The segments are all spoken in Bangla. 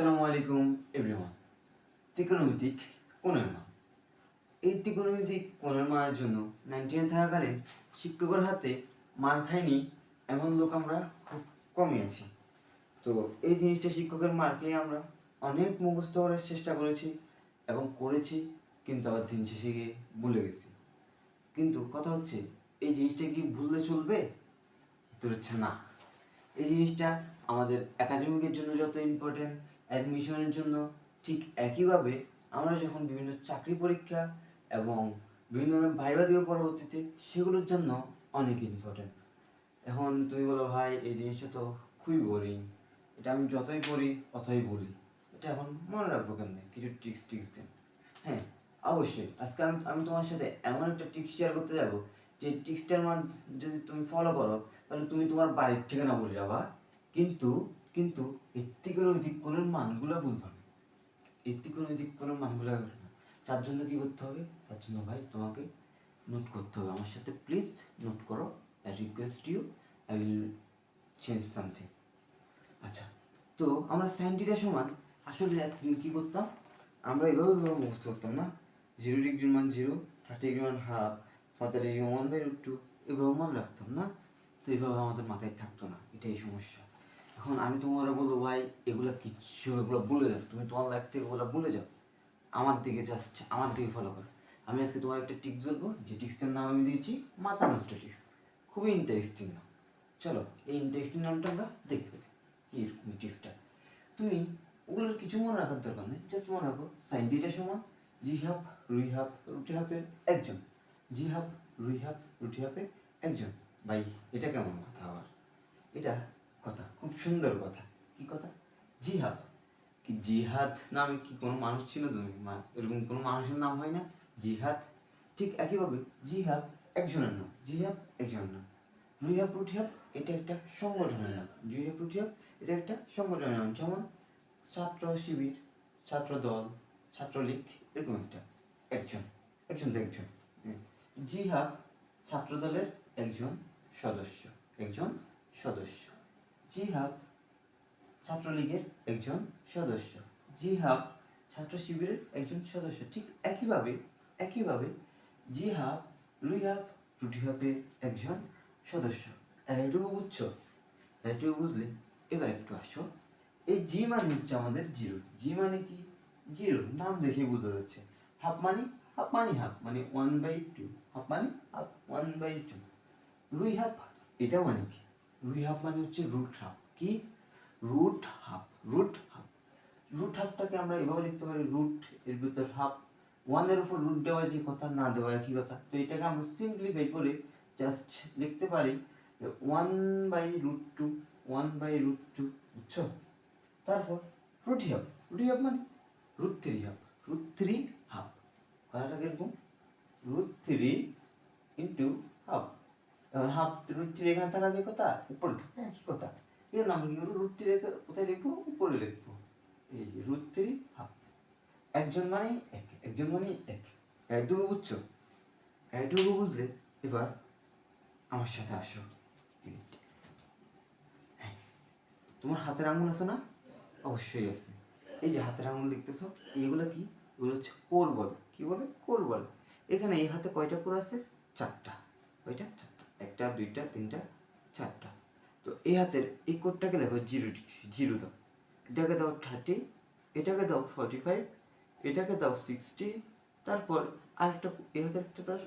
আসসালামু আলাইকুম এভরিওয়ান ত্রিকোণমিতিক কোণের মা। এই ত্রিকোণমিতিক কোণের মায়ের জন্য নাইনটিন থাকাকালীন শিক্ষকের হাতে মার খায়নি এমন লোক আমরা খুব কমই আছি। তো এই জিনিসটা শিক্ষকের মার খেয়ে আমরা অনেক মুখস্থ করার চেষ্টা করেছি এবং করেছি, কিন্তু আবার দিন শেষে গিয়ে ভুলে গেছি। কিন্তু কথা হচ্ছে, এই জিনিসটা কি ভুললে চলবে? উত্তর হচ্ছে না। এই জিনিসটা আমাদের একাডেমিকের জন্য যত ইম্পর্টেন্ট অ্যাডমিশনের জন্য, ঠিক একইভাবে আমরা যখন বিভিন্ন চাকরি পরীক্ষা এবং বিভিন্ন ধরনের ভাইবা দিব পরবর্তীতে, সেগুলোর জন্য অনেক ইম্পর্টেন্ট এখন তুমি বলো ভাই, এই জিনিসটা তো খুবই বোরিং এটা আমি যতই পড়ি অতই বলি। এটা এখন মনে রাখব কেন কিছু ট্রিক্স ট্রিক্স দেন। হ্যাঁ অবশ্যই। আজকে আমি আমি তোমার সাথে এমন একটা ট্রিক্স শেয়ার করতে যাব, যে ট্রিক্সটার মান যদি তুমি ফলো করো, তাহলে তুমি তোমার বাড়ির ঠিকানা বলে যাবা। কিন্তু কিন্তু কোনো দিক কোনো মানগুলো না। এত্তি কোনো দিক কোনো মানগুলো না। তার জন্য কি করতে হবে? তার জন্য ভাই তোমাকে নোট করতে হবে। আমার সাথে প্লিজ নোট করো। I request you I will change something আচ্ছা তো আমরা সাইনটিটা সমান। আসলে এতদিন কী করতাম? আমরা এভাবে এভাবে মুখস্থ করতাম না। জিরো ডিগ্রির মান জিরো থার্টি ডিগ্রি মান হাফ পঁয়তাল্লিশ degree one by root two এভাবে মনে রাখতাম না। তো এইভাবে আমাদের মাথায় থাকতো না। এটাই সমস্যা। এখন আমি তোমার বলব, ভাই, এগুলো কিচ্ছু এগুলো ভুলে যাও। তুমি তোমার লাইফ থেকে ওগুলো ভুলে যাও। আমার দিকে জাস্ট আমার দিকে ফলো করো। আমি আজকে তোমার একটা টিক্স বলব, যে টিক্সটার নাম আমি দিয়েছি, মাথা নষ্ট টিক্স খুবই ইন্টারেস্টিং নাম। চলো, এই ইন্টারেস্টিং নামটা আমরা দেখবে কি টিক্সটা তুমি ওগুলোর কিছু মনে রাখার দরকার নেই। জাস্ট মনে রাখো সাইন ডিটা সমান জি হাফ রুই হাফ রুটি হাফের একজন। জি হাফ রুই হাফ রুটি হাফের একজন। ভাই, এটা কেমন কথা আবার? এটা কথা, খুব সুন্দর কথা। কি কথা? জিহাদ। কি জিহাদ নামে কি কোনো মানুষ ছিল? তুমি এরকম কোনো মানুষের নাম হয় না? জিহাদ। ঠিক একইভাবে জিহাদ একজনের নাম। জিহাদ একজনের নাম। রুইহাব রুটিহাব এটা একটা সংগঠনের নাম। জুইহাব রুটিহাব এটা একটা সংগঠনের নাম। যেমন ছাত্র শিবির, ছাত্র দল ছাত্রলীগ এরকম একটা। একজন একজন তো একজন। হ্যাঁ। জিহাব ছাত্র দলের একজন সদস্য একজন সদস্য। জিহাব ছাত্রলীগের একজন সদস্য। জিহাব ছাত্র শিবিরের একজন সদস্য। ঠিক একইভাবে একইভাবে জিহাব লুইহাব রুটিহাবের একজন সদস্য। এটুকু বুঝছ? এটুকু বুঝলে এবার একটু আসো। এই জি মানে হচ্ছে আমাদের জিরো। জি মানে কি? জিরো। নাম দেখে বোঝা যাচ্ছে। হাফ মানে হাফ মানে হাফ। মানে ওয়ান বাই টু হাফ মানে half one by two root half এটা মানে কি? রুই হাফ মানে হচ্ছে রুট হাফ। কি? Root half root half. Root হাফটাকে আমরা এভাবে লিখতে পারি, রুট এর ভিতর হাফ। ওয়ানের উপর রুট দেওয়া যে কথা, না দেওয়া একই কথা। তো এটাকে আমরা সিম্পলিফাই করে জাস্ট লিখতে পারি one by root two one by root two বুঝছ? তারপর রুটি হাফ। রুটি হাফ মানে? Root three half. Root three half. কথাটা কীরকম রুট থ্রি ইন্টু হাফ। এখন হাফ রুট এখানে থাকা যে কথা উপরে থাকে একই কথা? এর নাম কি করব? রুট থ্রি কোথায় লিখব? উপরে লিখব। এই যে রুট থ্রি হাফ। একজন মানেই এক একজন মানেই এক। এটুকু বুঝছ? এটুকু বুঝলে এবার আমার সাথে আসো। হ্যাঁ, তোমার হাতের আঙুল আছে না? অবশ্যই আছে। এই যে হাতের আঙুল লিখতেছ এইগুলো কি? এগুলো হচ্ছে কোর বলে। কি বলে? কোর বলে। এখানে এই হাতে কয়টা কোর আছে? চারটা। কয়টা? চারটা। একটা, দুইটা, তিনটা, চারটা। তো এই হাতের এই কোডটাকে লেখো জিরো জিরো দাও। এটাকে দাও থার্টি, এটাকে দাও ফর্টি ফাইভ, এটাকে দাও সিক্সটি, তারপর আরেকটা এই হাতের একটা দাও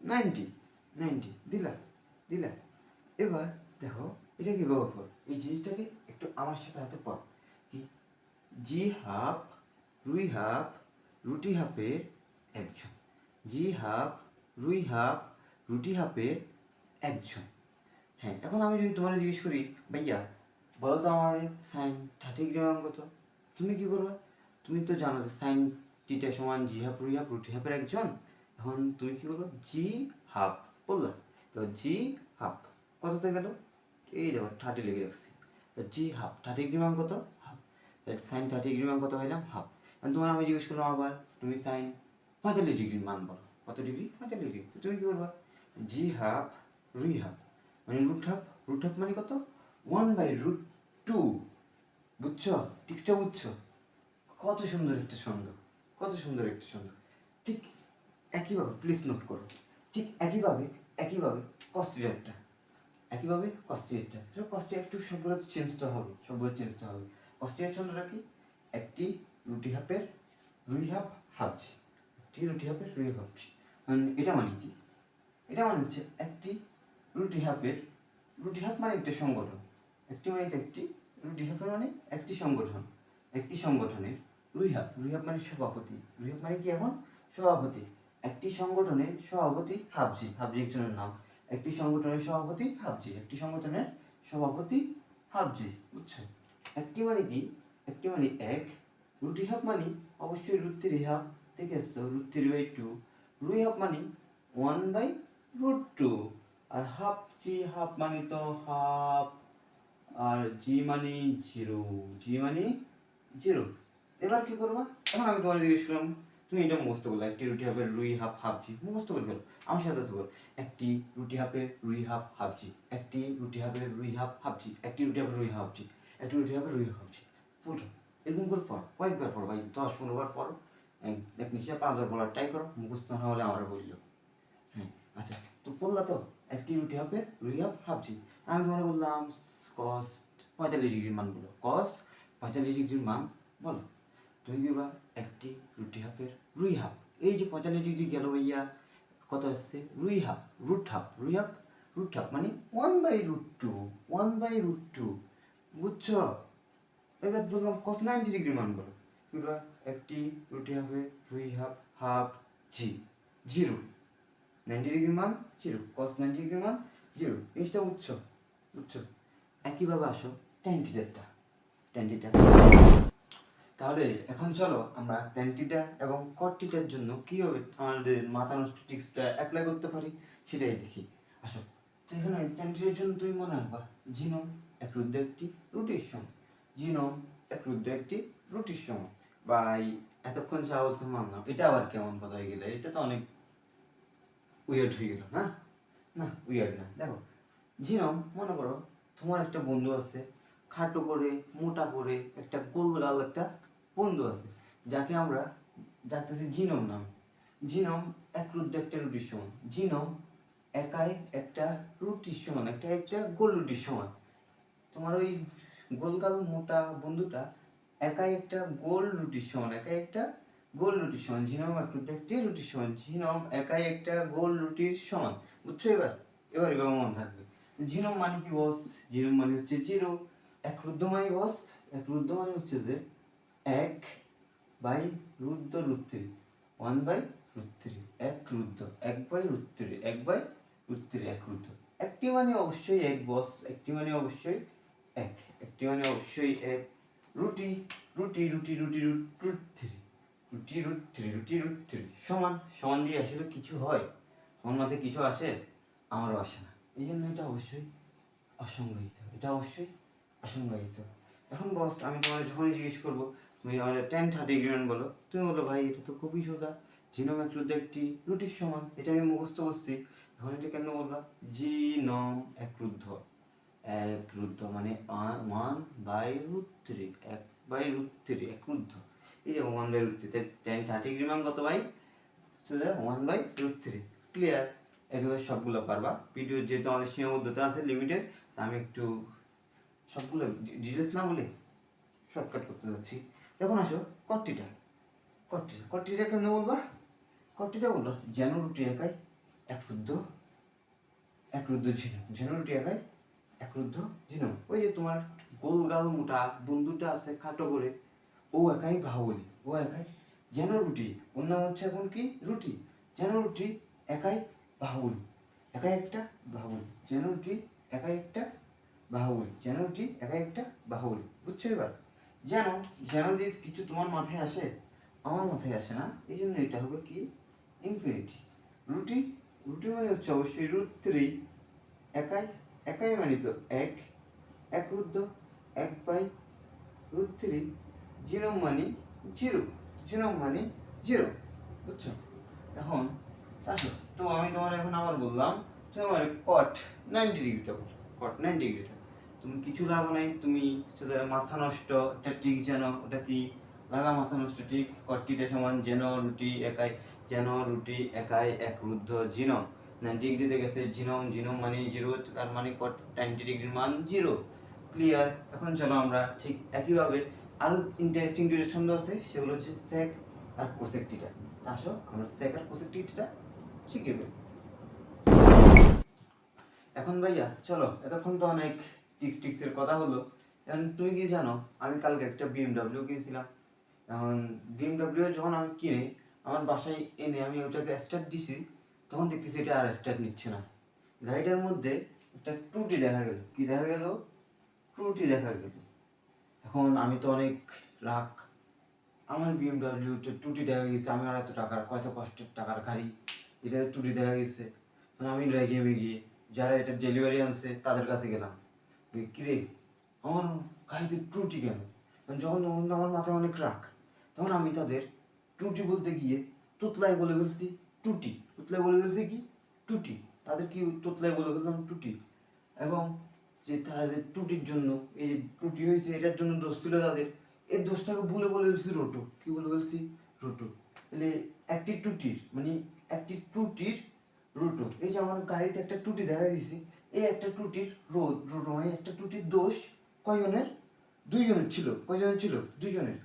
নাইনটি নাইনটি, দিলা দিলা। এবার দেখো, এটা কি ব্যবহার কর? এই জিনিসটাকে একটু আমার সাথে হাতে পড়। কি? জি হাফ, রুই হাফ, রুটি হাফের একজন। জি হাফ, রুই হাফ, রুটি হাফের একজন। হ্যাঁ এখন আমি যদি তোমার জিজ্ঞেস করি, ভাইয়া, বলো তো আমার সাইন থার্টি ডিগ্রি মান কত তুমি কি করবে? তুমি তো জানো যে সাইন টিটা সমান জি হাফ রুই হাফ রুটি হাফের একজন। এখন তুমি কি করবে? জি হাফ বললাম তো জি হাফ, কততে গেল? এই দেখো থার্টি লিখে রাখছি। তো জি হাফ থার্টি ডিগ্রি মান কত হাফ সাইন থার্টি ডিগ্রি মান কত হইলাম হাফ। তোমার আমি জিজ্ঞেস করলাম আবার, তুমি সাইন পঁয়তাল্লিশ ডিগ্রির মান বলো। কত ডিগ্রি? পঁয়তাল্লিশ ডিগ্রি। তুমি কি করবা? জি হাফ রুই হাফ মানে রুট হাফ রুট হাফ মানে কত? ওয়ান বাই রুট টু বুঝছ? টিকটা বুঝছ? কত সুন্দর একটা ছন্দ, কত সুন্দর একটা ছন্দ। ঠিক একইভাবে প্লিজ নোট করো। ঠিক একইভাবে একইভাবে কস্টিয়ারটা একইভাবে কস্টিয়ারটা কস্টিয়ার একটু সবগুলো চেঞ্জটা হবে, সবগুলো চেঞ্জটা হবে। কস্টিয়ার ছন্দটা কি? একটি রুটি হাফের রুই হাফ হাফছি একটি রুটি হাফের রুই হাফ হাফছি মানে এটা মানে কি? এটা মানে হচ্ছে একটি রুটি হাফের, রুটি হাফ মানে একটা সংগঠন। একটি মানে একটি, রুটি হাফের মানে একটি সংগঠন। একটি সংগঠনের রুই হাফ রুই হাফ মানে সভাপতি। রুই হাফ মানে কি এখন? সভাপতি। একটি সংগঠনের সভাপতি হাফজি হাফজি একজনের নাম। একটি সংগঠনের সভাপতি হাফজি, একটি সংগঠনের সভাপতি হাফজি, বুঝছ? একটি মানে কি? একটি মানে এক। রুটি হাফ মানে অবশ্যই রুট থ্রি হাফ থেকে এসছো root three by two. Root half মানে ওয়ান বাই রুট টু। আর হাফ জি হাফ মানে তো হাফ, আর জি মানে জিরো, জি মানে জিরো। এবার কি করবা? এখন আমি তোমার করলাম, তুমি এটা মুখস্থ করলে, একটি রুটি হাফের রুই, হাফ হাফ জি। মুখস্থ করে ফেলো। আমার সাথে বলো। একটি রুটি হাফের রুই, হাফ হাফ জি। একটি রুটি হাফের রুই, হাফ হাফ জি। একটি রুটি হাফের রুই, হাফ জি। একটি রুটি হাফের রুই, হাফ জি। পুরো এরকম করে পড়ো। কয়েকবার পড়ো ভাই। দশ, পনেরো বার পড়ো। এক- নিচে পাঁচবার বলার ট্রাই করো। মুখস্থ না হলে আমার বলল হ্যাঁ আচ্ছা। তো বললা তো? একটি রুটি হবে রুই হাফ হাফ জি আমি তোমার বললাম কস পঁয়তাল্লিশ ডিগ্রির মান বলো। কস পঁয়তাল্লিশ ডিগ্রির মান বলো। তুমি কি বা একটি রুটি হাফের রুই হাফ এই যে পঁয়তাল্লিশ ডিগ্রি গেল ভাইয়া, কত আসছে? Root half root half root half root half মানে one by root two one by root two বুঝছ? এবার বললাম কস নাইনটি ডিগ্রি মান বলো। একটি রুটি হাফে রুই হাফ হাফ জি জিরো নাইনটি ডিগ্রি মান, জিরো। কস নাইনটি ডিগ্রি মান, জিরো। জিনিসটা বুঝছ বুঝছ একইভাবে আসো টেন টিটারটা টেন টিটার তাহলে এখন চলো আমরা টেন টিটা এবং কট টিটার জন্য কীভাবে আমাদের মাথা নষ্ট টিক্সটা অ্যাপ্লাই করতে পারি, সেটাই দেখি। আসো। তো এখানে টেন টিটার জন্য তুমি মনে রাখবা জিনোম এক রুদ্র একটি রুটির সম জিনোম এক রুদ্র একটি রুটির সম বাই এতক্ষণ যা বলছে মানলাম। এটা আবার কেমন কথা হয়ে গেলে? এটা তো অনেক উইয়ার্ড হয়ে গেল, না? না উইয়ার্ড না। দেখো জিনম মনে করো, তোমার একটা বন্ধু আছে, খাটো করে, মোটা করে, একটা গোলগাল একটা বন্ধু আছে, যাকে আমরা ডাকতেছি জিনম নাম। জিনম এক রুদ্র একটা রুটির সমান। জিনম একাই একটা রুটির সমান, একটা একটা গোল রুটির সমান। তোমার ওই গোলগাল মোটা বন্ধুটা একাই একটা গোল রুটির সমান, একাই একটা গোল রুটির সমান জিনম এক একটি রুটির সমান ঝিনম একাই একটা গোল রুটির সমান, বুঝছ এবার? এবার এবার মনে থাকবে। ঝিনম মানে কি বস? জিনোম মানে হচ্ছে জিরো। এক রুদ্র মানে বস? এক রুদ্ধ মানে হচ্ছে যে এক বাই রুদ্ধ root three one by root three এক রুদ্র এক বাই রুট থ্রি এক বাই রুট থ্রি এক রুদ্ধ। একটি মানে অবশ্যই এক বস, একটি মানে অবশ্যই এক। একটি মানে অবশ্যই এক রুটি। রুটি রুটি রুটি, রুট রুট থ্রি রুটি রুট থ্রি রুটি রুট থ্রি সমান সমান দিয়ে আসলে কিছু হয়। আমার মাথায় কিছু আসে, আমারও আসে না। এই জন্য এটা অবশ্যই অসংজ্ঞায়িত এটা অবশ্যই অসংজ্ঞায়িত এখন বস আমি তোমার যখনই জিজ্ঞেস করব, তুমি আমার টেন থার্টি গ্রাম বলো, তুমি বলো, ভাই, এটা তো খুবই সোজা। জিনোম এক একটি রুটির সমান। এটা আমি মুখস্থ করছি। এখন এটা কেন বলবা জিনম এক রুদ্ধ এক রুদ্ধ মানে ওয়ান বাই রুট থ্রি এক বাই রুট থ্রি এক রুদ্ধ এই যে one by root three ten thirty gram কত ভাই? চলে one by root three clear একেবারে সবগুলো পারবা। ভিডিও যেহেতু আমাদের সীমাবদ্ধতা আছে লিমিটেড তা আমি একটু সবগুলো ডিটেলস না বলে শর্টকাট করতে যাচ্ছি। এখন আসো কট্টিটা কট্টিটা কট্টিটা কেমন বলবা? কট্টিটা বলল, যেন রুটি একাই এক রুদ্ধ এক রুদ্ধ ঝিনো যেন রুটি একাই এক রুদ্ধ ঝিনো ওই যে তোমার গোলগাল মোটা, বন্ধুটা আছে, খাটো করে ও একাই বাহুবলি ও একাই যেন রুটি, ওর নাম হচ্ছে এখন কি? রুটি। যেন রুটি একাই বাহুবলি একাই একটা বাহুবলি যেন রুটি একাই একটা বাহুবলি যেন রুটি একাই একটা বাহুবলি বুঝছ এবার? যেন যেন যে কিছু তোমার মাথায় আসে, আমার মাথায় আসে না, এই জন্য এটা হবে কি? ইনফিনিটি রুটি রুটি মানে হচ্ছে অবশ্যই রুট থ্রি একাই একাই মানে তো এক এক রুদ্ধ, এক বাই রুট থ্রি জিরো মানে জিরো জিরো মানে জিরো, বুঝছ? এখন আসো, তো আমি তোমার এখন আবার বললাম, তুমি আমার কট নাইনটি ডিগ্রিটা বলো কট নাইনটি ডিগ্রিটা। তুমি কিছু লাভ নাই, তুমি মাথা নষ্ট একটা ট্রিক জানো, ওটা কি? লাগা মাথা নষ্ট ট্রিক্স কট্টিটা সমান জেন রুটি একাই জেন রুটি একাই এক রুদ্ধ জিনম। নাইনটি ডিগ্রিতে গেছে জিনম জিনম মানে জিরো, তার মানে কট নাইনটি ডিগ্রির মান জিরো। ক্লিয়ার এখন চলো আমরা ঠিক একইভাবে আরও ইন্টারেস্টিং দুইটা ছন্দ আছে, সেগুলো হচ্ছে সেক আর কোসেক টিটা। আসো, আমরা সেক আর কোসেক টিটা শিখে ফেলি। এখন ভাইয়া, চলো, এতক্ষণ তো অনেক টিক্স টিক্সের কথা হলো। এখন তুমি কি জানো, আমি কালকে একটা বিএমডাব্লিউ কিনছিলাম। এখন বিএমডাব্লিউ যখন আমি কিনে, আমার বাসায় এনে আমি ওটাকে স্টার্ট দিছি, তখন দেখতেছি এটা আর স্টার্ট নিচ্ছে না। গাড়িটার মধ্যে একটা ত্রুটি দেখা গেল। কি দেখা গেল? ত্রুটি দেখা গেল। এখন আমি তো অনেক রাগ। আমার বিএমডাব্লিউ ত্রুটি দেখা গেছে, আমি আর এত টাকার কত কষ্টের টাকার গাড়ি এটা ত্রুটি দেখা গেছে। মানে আমি রেগে মেগে যারা এটা ডেলিভারি আনছে, তাদের কাছে গেলাম। কিরে, আমার গাড়িতে ত্রুটি কেন? কারণ যখন তখন আমার মাথায় অনেক রাগ। তখন আমি তাদের ত্রুটি বলতে গিয়ে তুতলাই বলে ফেলছি টুটি তুতলাই বলে ফেলছি কি? টুটি তাদের কি তুতলাই বলে ফেললাম টুটি এবং যে তাদের ত্রুটির জন্য, এই যে ত্রুটি হয়েছে, এটার জন্য দোষ ছিল তাদের। এই দোষটাকে ভুলে বলে ফেলছি রোটো। কি বলে ফেলছি? রোটো। তাহলে একটি ত্রুটির মানে একটি ত্রুটির রোটো। এই যে আমার গাড়িতে একটা ত্রুটি দেখা দিয়েছি, এই একটা ত্রুটির রোদ, রোটো মানে একটা ত্রুটির দোষ কয়জনের? দুইজনের ছিল। কয়জনের ছিল? দুইজনের।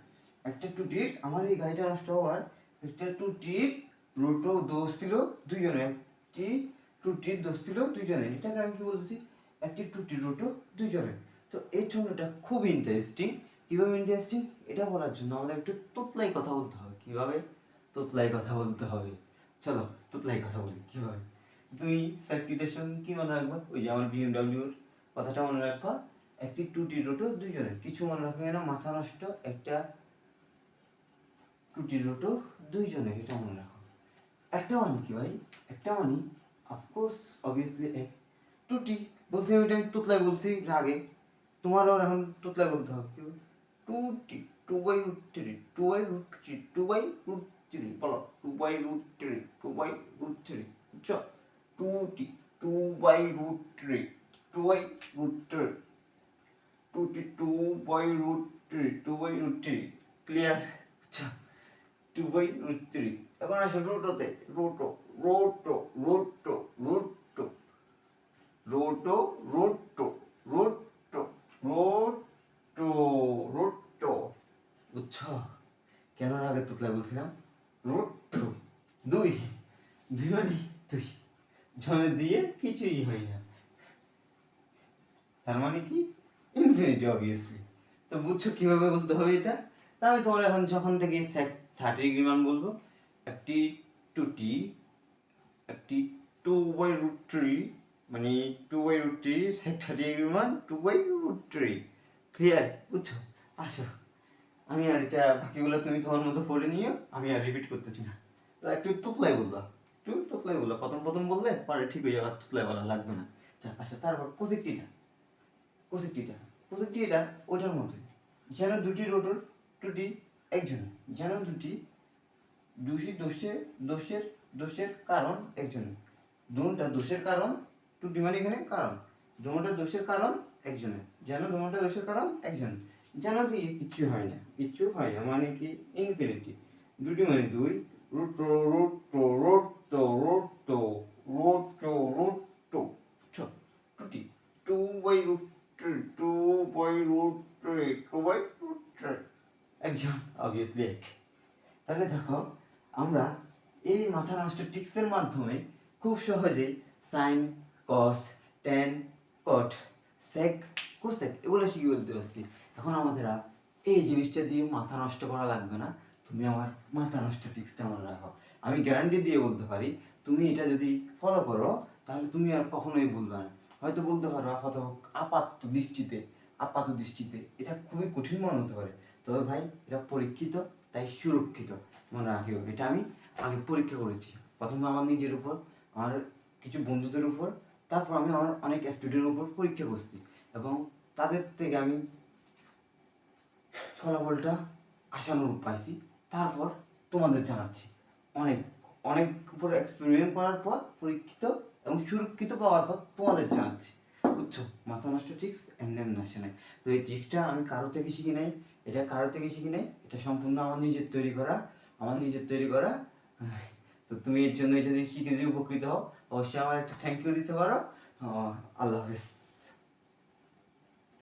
একটা ত্রুটির, আমার এই গাড়িটা নষ্ট হওয়ার একটা ত্রুটির রোটো দোষ ছিল দুইজনের। একটি ত্রুটির দোষ ছিল দুইজনের। এটাকে আমি কি বলছি একটি ত্রুটির রোটো দুইজনের তো এই ছন্দটা খুব ইন্টারেস্টিং কীভাবে ইন্টারেস্টিং এটা বলার জন্য আমাদের একটু তোতলাই কথা বলতে হবে। কীভাবে? তোতলাই কথা বলতে হবে। চলো, তোতলাই কথা বলি। কীভাবে? তুমি সার্কিটেশন কি মনে রাখবা? ওই যে আমার বিএমডাব্লিউর কথাটা মনে রাখবা। একটি টুটি রোটো দুইজনের কিছু মনে রাখবে না, মাথা নষ্ট। একটা টুটি রোটো দুইজনের, এটা মনে রাখো। একটা মানে কি ভাই? একটা মানে অফকোর্স অবভিয়াসলি এক টুটি বলছি আমি এটা তুতলাই বলছি আগে তোমারও এখন তুতলাই বলতে হবে কি টুটি two by root three two by root three two by root three বলো two by root three two by root three বুঝছ টুটি two by root three two by root three টুটি two by root three two by root three clear আচ্ছা টু বাই রুট থ্রি এখন আসো রোটোতে রোটো রোটো রোটো রোটো রোটো রোটো রোটো রোটো রোটো বুঝছ? কেন আগে তুতলা বলছিলাম? রোটো দুই। দুই মানে দুই। জনে দিয়ে কিছুই হয় না। তার মানে কি? ইনফিনিটি অবভিয়াসলি তো বুঝছ কীভাবে বুঝতে হবে এটা? তা আমি তোমার এখন যখন থেকে থার্টি ডিগ্রি মান বলব একটি টু টি একটি টু বাই রুট থ্রি মানে two by root three sec thirty degree মান two by root three clear বুঝছ? আসো। আমি আর এটা বাকিগুলো তুমি তোমার মতো পড়ে নিও, আমি আর রিপিট করতেছি না। একটু তুতলাই বলবা। একটু তুতলাই বলবা। প্রথম প্রথম বললে পরে ঠিক হয়ে যাবে, আর তুতলাই বলা লাগবে না। আচ্ছা আচ্ছা তারপর কোসিকটিটা। কোসিকটিটা। কোসিকটিটা ওইটার মতোই। যেন দুটি রোটর টুটি একজন। যেন দুটি দোষী দোষের দোষের দোষের কারণ একজন। দুটা দোষের কারণ টুটি মানে এখানে কারণ। দুটা দোষের কারণ একজনের। যেন দুটা দোষের কারণ একজনের যেন দিয়ে কিচ্ছু হয় না। কিচ্ছু হয় না মানে কি? ইনফিনিটি দুটি মানে দুই। Root root root root root root. টুটি two by root two by root two by root একজন অবভিয়াসলি এক। তাহলে দেখো, আমরা এই মাথা নষ্ট টিক্সের মাধ্যমে খুব সহজেই sine cos, tan, cot, sec, cosec, এগুলো শিখে বলতে পারছি? এখন আমাদের এই জিনিসটা দিয়ে মাথা নষ্ট করা লাগবে না। তুমি আমার মাথা নষ্ট টিক্সটা মনে রাখো। আমি গ্যারান্টি দিয়ে বলতে পারি, তুমি এটা যদি ফলো করো, তাহলে তুমি আর কখনোই ভুলবে না। হয়তো বলতে পারো আপাত আপাত দৃষ্টিতে আপাত দৃষ্টিতে। এটা খুবই কঠিন মনে হতে পারে। তবে ভাই, এটা পরীক্ষিত, তাই সুরক্ষিত। মনে রাখি এটা আমি আগে পরীক্ষা করেছি। প্রথমে আমার নিজের উপর, আমার কিছু বন্ধুদের উপর তারপর আমি আমার অনেক স্টুডেন্টের উপর পরীক্ষা করছি এবং তাদের থেকে আমি ফলাফলটা আশানুরূপ পাইছি। তারপর তোমাদের জানাচ্ছি। অনেক অনেক উপর এক্সপেরিমেন্ট করার পর, পরীক্ষিত এবং সুরক্ষিত পাওয়ার পর তোমাদের জানাচ্ছি। বুঝছ? মাথা নষ্ট ট্রিক্স এমনি এমনি আসে নাই। তো এই ট্রিক্সটা আমি কারও থেকে শিখি নাই, এটা কারও থেকে শিখি নাই, এটা সম্পূর্ণ আমার নিজের তৈরি করা, আমার নিজের তৈরি করা তো তুমি এর জন্য যদি শিখে যদি উপকৃত হও, অবশ্যই আমার একটা থ্যাংক ইউ দিতে পারো। আল্লাহ হাফিজ।